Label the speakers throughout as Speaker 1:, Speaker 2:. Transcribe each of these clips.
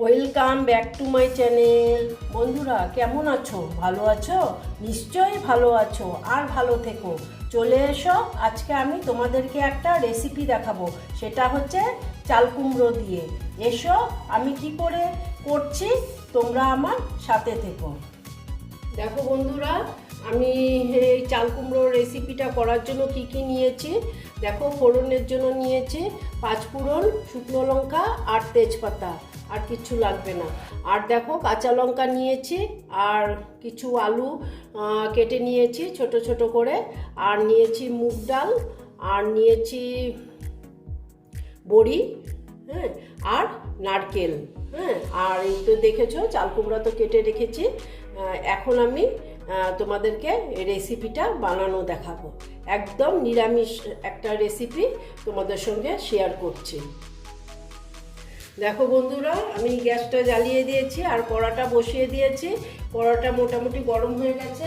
Speaker 1: Welcome back to my channel বন্ধুরা, কেমন আছো? ভালো আছো? নিশ্চয়ই ভালো আছো আর ভালো থেকো। চলে এসো, আজকে আমি তোমাদেরকে একটা রেসিপি দেখাবো। সেটা হচ্ছে চাল কুমড়ো দিয়ে। এসো, আমি কি করে করছি তোমরা আমার সাথে থেকো। দেখো বন্ধুরা, আমি এই চাল কুমড়োর রেসিপিটা করার জন্য কি কি নিয়েছি? দেখো, ফোড়নের জন্য নিয়েছি পাঁচ ফোড়ন, শুকনো লঙ্কা আর তেজপাতা। আর কিছু লাগবে না। আর দেখো কাঁচা লঙ্কা নিয়েছি, আর কিছু আলু কেটে নিয়েছি ছোট ছোট করে। আর নিয়েছি মুগ ডাল, আর নিয়েছি বড়ি হ্যাঁ আর নারকেল হ্যাঁ। আর এই তো দেখেছ চাল কুমড়া তো কেটে রেখেছি। এখন আমি তোমাদেরকে রেসিপিটা বানানো দেখাবো। একদম নিরামিষ একটা রেসিপি তোমাদের সঙ্গে শেয়ার করছি। দেখো বন্ধুরা, আমি গ্যাসটা জ্বালিয়ে দিয়েছি আর কড়াটা বসিয়ে দিয়েছি। কড়াটা মোটামুটি গরম হয়ে গেছে।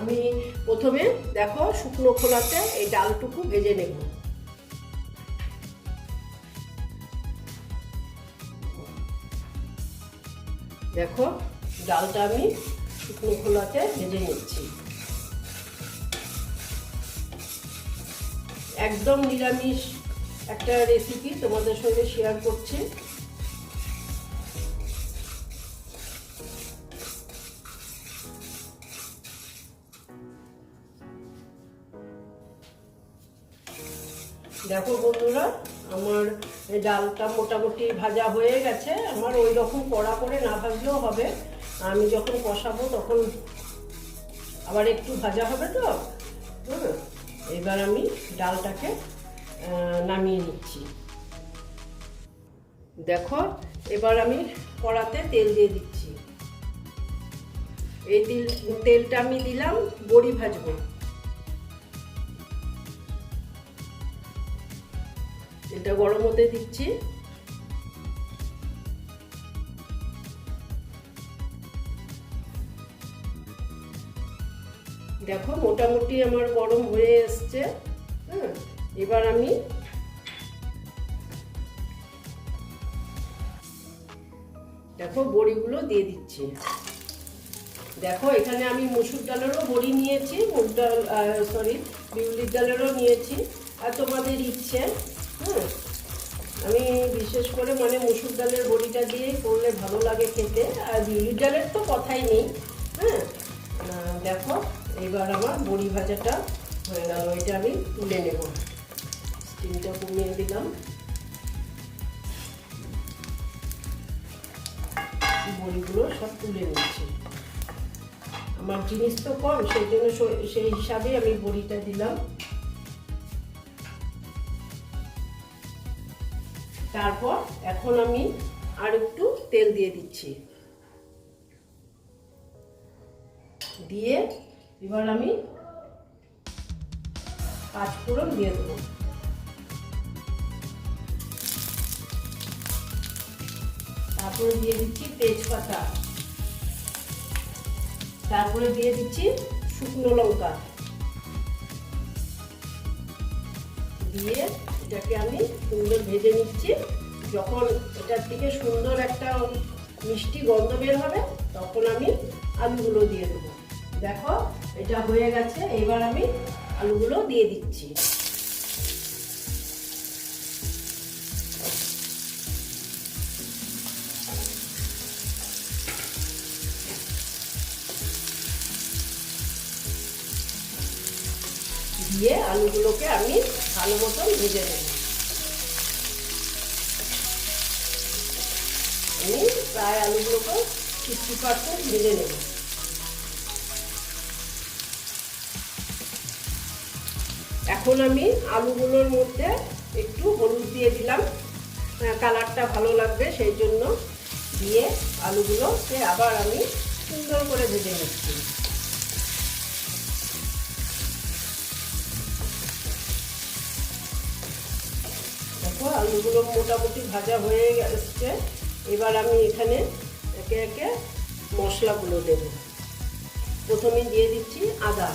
Speaker 1: আমি প্রথমে দেখো শুকনো খোলাতে এই ডালটুকু ভেজে নেব। দেখো ডালটা আমি শুকনো খোলাতে ভেজে নিচ্ছি। একদম নিরামিষ একটা রেসিপি তোমাদের সঙ্গে শেয়ার করছি। দেখো বন্ধুরা, আমার ডালটা মোটামুটি ভাজা হয়ে গেছে। আমার ওই রকম কড়া করে না ভাজলেও হবে। আমি যখন কষাবো তখন আবার একটু ভাজা হবে তো। হ্যাঁ এবার আমি ডালটাকে নামিয়ে নিচ্ছি। দেখো, এবার আমি কড়াতে তেল দিয়ে দিচ্ছি। এই তেল তেলটা আমি দিলাম, বড়ি ভাজবো। এটা গরম হতে দিচ্ছি। দেখো, মোটামুটি আমার গরম হয়ে এসছে। হ্যাঁ এবার আমি দেখো, বড়িগুলো দিয়ে দিচ্ছি। দেখো, এখানে আমি মুসুর ডালেরও বড়ি নিয়েছি, মুগ ডাল সরি বিউলির ডালেরও নিয়েছি। আর তোমাদের ইচ্ছে হ্যাঁ আমি বিশেষ করে মানে মুসুর ডালের বড়িটা দিয়েই করলে ভালো লাগে খেতে। আর বিউলির ডালের তো কথাই নেই। হ্যাঁ দেখো, এবার আমার বড়ি ভাজাটা হয়ে গেল। এটা আমি তুলে নেব। স্টিমটা কমিয়ে দিলাম। বড়িগুলো সব তুলে নিচ্ছি। আমার জিনিস তো কম, সেই জন্য সেই হিসাবে আমি বড়িটা দিলাম। তারপর এখন আমি আর একটু তেল দিয়ে দিচ্ছি। দিয়ে এবার আমি পাঁচ ফোড়ন দিয়ে দেবো। তারপরে দিয়ে দিচ্ছি তেজপাতা। তারপরে দিয়ে দিচ্ছি শুকনো লঙ্কা। দিয়ে এটাকে আমি সুন্দর ভেজে নিচ্ছি। যখন এটার থেকে সুন্দর একটা মিষ্টি গন্ধ বের হবে, তখন আমি আলুগুলো দিয়ে দেবো। দেখো, এটা হয়ে গেছে, এবার আমি আলুগুলো দিয়ে দিচ্ছি। দিয়ে আলুগুলোকে আমি ভালো মতন ভেজে নেব। আমি প্রায় আলুগুলোকে ফিফটি পার্সেন্ট ভেজে নেব। এখন আমি আলুগুলোর মধ্যে একটু হলুদ দিয়ে দিলাম। কালারটা ভালো লাগবে সেই জন্য দিয়ে আলুগুলোকে আবার আমি সুন্দর করে ভেজে নিচ্ছি। আলুগুলো মোটামুটি ভাজা হয়ে গেছে এবার আমি এখানে একে একে মশলাগুলো দেব। প্রথমে দিয়ে দিচ্ছি আদা।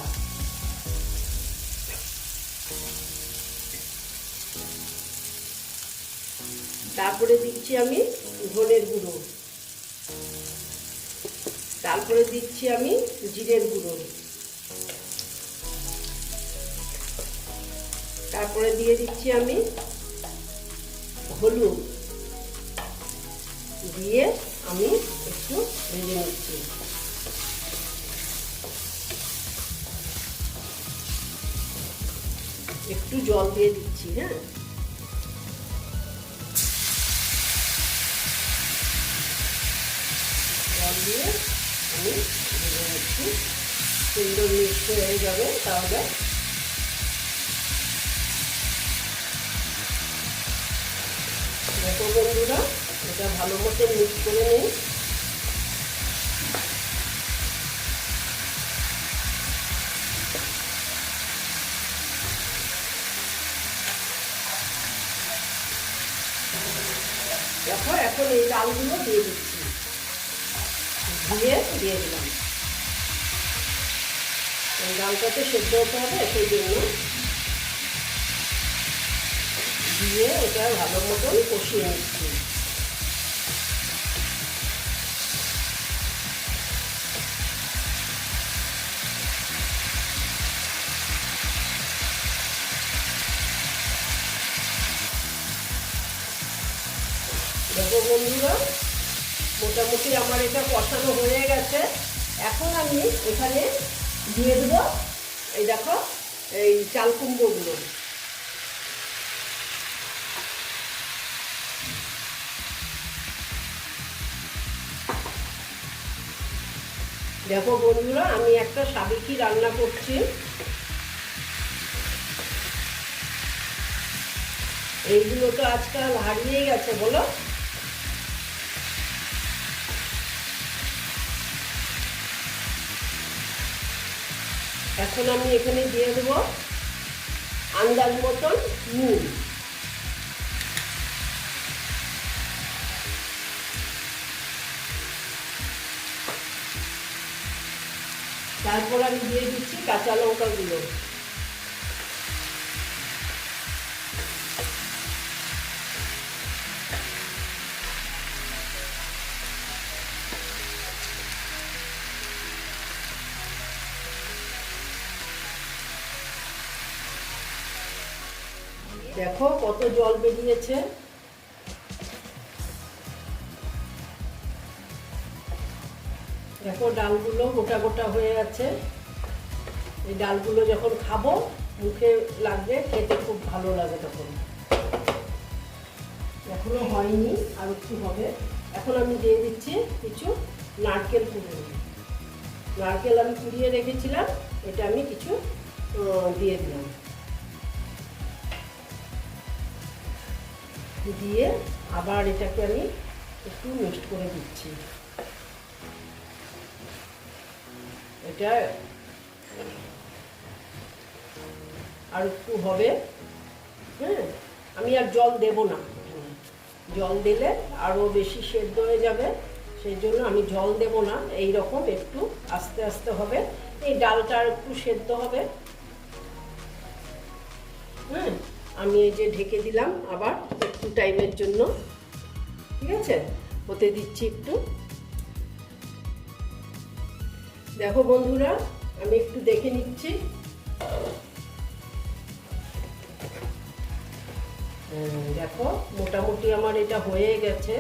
Speaker 1: তারপরে দিচ্ছি আমি ধনের গুঁড়ো। তারপরে দিচ্ছি আমি জিরের গুঁড়ো। তারপরে দিয়ে দিচ্ছি আমি হলুদ দিয়ে আমি একটু ভেজে নিচ্ছি। একটু জল দিয়ে দিচ্ছি হ্যাঁ? জল দিয়ে আমি ভেজে নিচ্ছি। সুন্দর মিক্স হয়ে যাবে, তাহলে দেখো বন্ধুরা, এটা ভালো মতো মিক্স করে নিই। দেখো, এখন এই ডালগুলো দিয়ে দিচ্ছি। দিয়ে দিয়ে দিলাম। এই ডালটাতে সেদ্ধ হতে হবে, সেই জন্য দিয়ে এটা ভালো মতন কষিয়ে নিচ্ছি। দেখো বন্ধুরা, মোটামুটি আমার এটা কষানো হয়ে গেছে। এখন আমি এখানে দিয়ে দেবো, এই দেখো, এই চাল কুমড়োগুলো। দেখো বন্ধুরা, আমি একটা সাবেকি রান্না করছি। এইগুলো তো আজকাল হারিয়ে গেছে, বলো। এখন আমি এখানে দিয়ে দেবো আন্দাজ মতন নুন। তারপর আমি দিয়ে দিচ্ছি কাঁচা লঙ্কাগুলো। দেখো কত জল বেরিয়েছে। দেখো, ডালগুলো গোটা গোটা হয়ে আছে এই ডালগুলো যখন খাব, মুখে লাগবে, খেতে খুব ভালো লাগে তখন। এখনও হয়নি, আর একটু হবে। এখন আমি দিয়ে দিচ্ছি কিছু নারকেল কুড়িয়ে। নারকেল আমি কুড়িয়ে রেখেছিলাম, এটা আমি কিছু দিয়ে দিলাম। দিয়ে আবার এটাকে আমি একটু মিক্সড করে দিচ্ছি। এটা আর একটু হবে। হ্যাঁ আমি আর জল দেব না। জল দিলে আরও বেশি সেদ্ধ হয়ে যাবে। সেই জন্য আমি জল দেব না। এই রকম একটু আস্তে আস্তে হবে। এই ডালটা আর একটু সেদ্ধ হবে। হ্যাঁ আমি এই যে ঢেকে দিলাম আবার একটু টাইমের জন্য। ঠিক আছে? হতে দিচ্ছি একটু। দেখো বন্ধুরা, আমি একটু দেখে নিচ্ছি। দেখো, মোটামুটি আমার এটা হয়ে গেছে।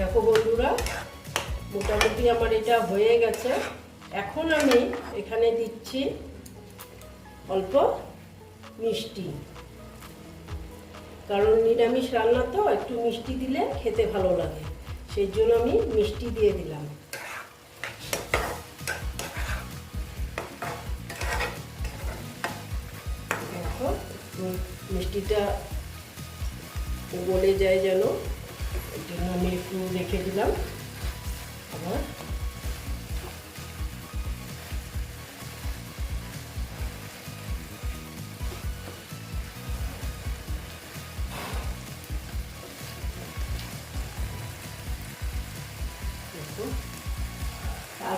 Speaker 1: দেখো বন্ধুরা, মোটামুটি আমার এটা হয়ে গেছে। এখন আমি এখানে দিচ্ছি অল্প মিষ্টি। কারণ নিরামিষ রান্না তো একটু মিষ্টি দিলে খেতে ভালো লাগে। সেই জন্য আমি মিষ্টি দিয়ে দিলাম। মিষ্টিটা গলে যায় যেন। জন্য আমি একটু রেখে দিলাম। আবার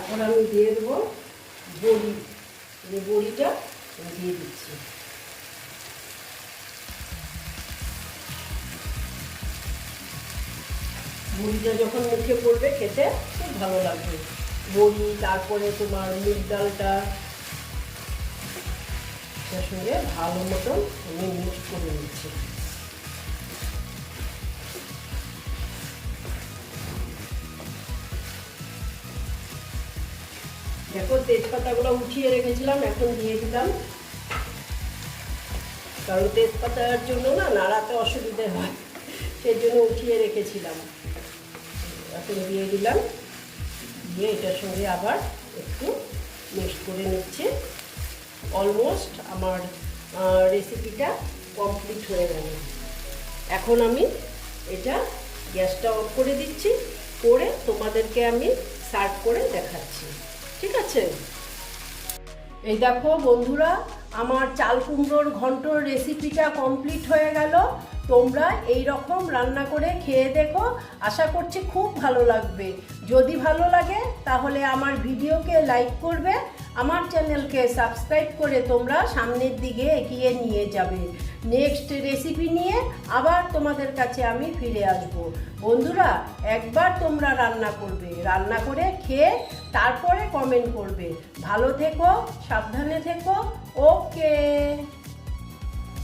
Speaker 1: এখন আমি দিয়ে দেবো বড়ি। মানে বড়িটা দিয়ে দিচ্ছি। বড়িটা যখন মুখে পড়বে খেতে খুব ভালো লাগবে। বড়ি, তারপরে তোমার মুগ ডালটা সঙ্গে ভালো মতন আমি মিক্স করে নিচ্ছি। তেজপাতাগুলো উঠিয়ে রেখেছিলাম, এখন দিয়ে দিলাম। কারণ তেজপাতার জন্য না নাড়াতে অসুবিধে হয় সেই জন্য উঠিয়ে রেখেছিলাম। এখন দিয়ে দিলাম, দিয়ে এটার সঙ্গে আবার একটু মিক্স করে নিচ্ছে। অলমোস্ট আমার রেসিপিটা কমপ্লিট হয়ে গেল। এখন আমি এটা গ্যাসটা অফ করে দিচ্ছি, করে তোমাদেরকে আমি সার্ভ করে দেখাচ্ছি। ঠিক আছে? এই দেখো বন্ধুরা, আমার চাল কুমড়োর ঘন্টর রেসিপিটা কমপ্লিট হয়ে গেল। তোমরা এই রকম রান্না করে খেয়ে দেখো। আশা করছি খুব ভালো লাগবে। যদি ভালো লাগে, তাহলে আমার ভিডিওকে লাইক করবে। আমার চ্যানেলকে সাবস্ক্রাইব করে তোমরা সামনের দিকে এগিয়ে নিয়ে যাবে। নেক্সট রেসিপি নিয়ে আবার তোমাদের কাছে আমি ফিরে আসব। বন্ধুরা, একবার তোমরা রান্না করবে। রান্না করে খেয়ে তারপরে কমেন্ট করবে। ভালো থেকো, সাবধানে থেকো। ওকে